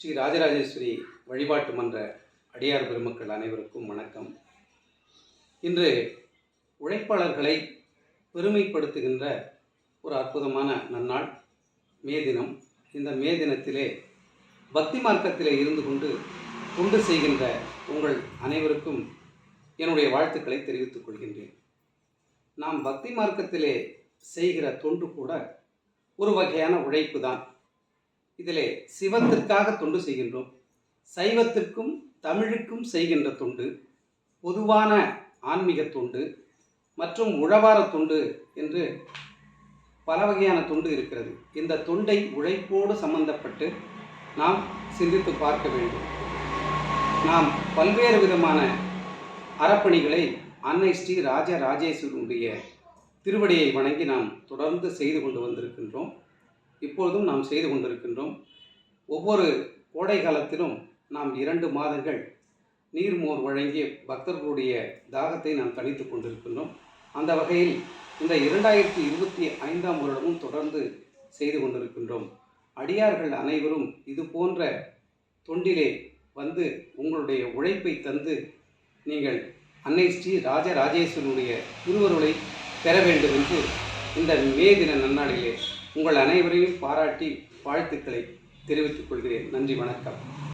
ஸ்ரீ ராஜராஜேஸ்வரி வழிபாட்டு மன்ற அடியார் பெருமக்கள் அனைவருக்கும் வணக்கம். இன்று உழைப்பாளர்களை பெருமைப்படுத்துகின்ற ஒரு அற்புதமான நன்னாள் மே தினம். இந்த மே தினத்திலே பக்தி மார்க்கத்திலே இருந்து கொண்டு தொண்டு செய்கின்ற உங்கள் அனைவருக்கும் என்னுடைய வாழ்த்துக்களை தெரிவித்துக் கொள்கின்றேன். நாம் பக்தி மார்க்கத்திலே செய்கிற தொண்டு கூட ஒரு வகையான உழைப்பு தான். இதிலே சிவத்திற்காக தொண்டு செய்கின்றோம். சைவத்திற்கும் தமிழுக்கும் செய்கின்ற தொண்டு பொதுவான ஆன்மீக தொண்டு மற்றும் உழவார தொண்டு என்று பல வகையான தொண்டு இருக்கிறது. இந்த தொண்டை உழைப்போடு சம்பந்தப்பட்டு நாம் சிந்தித்து பார்க்க வேண்டும். நாம் பல்வேறு விதமான அறப்பணிகளை அன்னை ஸ்ரீ ராஜ ராஜேஸ்வரனுடைய திருவடியை வணங்கி நாம் தொடர்ந்து செய்து கொண்டு வந்திருக்கின்றோம். இப்பொழுதும் நாம் செய்து கொண்டிருக்கின்றோம். ஒவ்வொரு கோடை காலத்திலும் நாம் இரண்டு மாதங்கள் நீர்மோர் வழங்கி பக்தர்களுடைய தாகத்தை நாம் தணித்து கொண்டிருக்கின்றோம். அந்த வகையில் இந்த இரண்டாயிரத்தி இருபத்தி ஐந்தாம் வருடமும் தொடர்ந்து செய்து கொண்டிருக்கின்றோம். அடியார்கள் அனைவரும் இது போன்ற தொண்டிலே வந்து உங்களுடைய உழைப்பை தந்து நீங்கள் அன்னை ஸ்ரீ ராஜராஜேஸ்வரனுடைய திருவருளை பெற வேண்டும் என்று இந்த மே தின நன்னாளிலே உங்கள் அனைவரையும் பாராட்டி வாழ்த்துக்களை தெரிவித்துக் கொள்கிறேன். நன்றி வணக்கம்.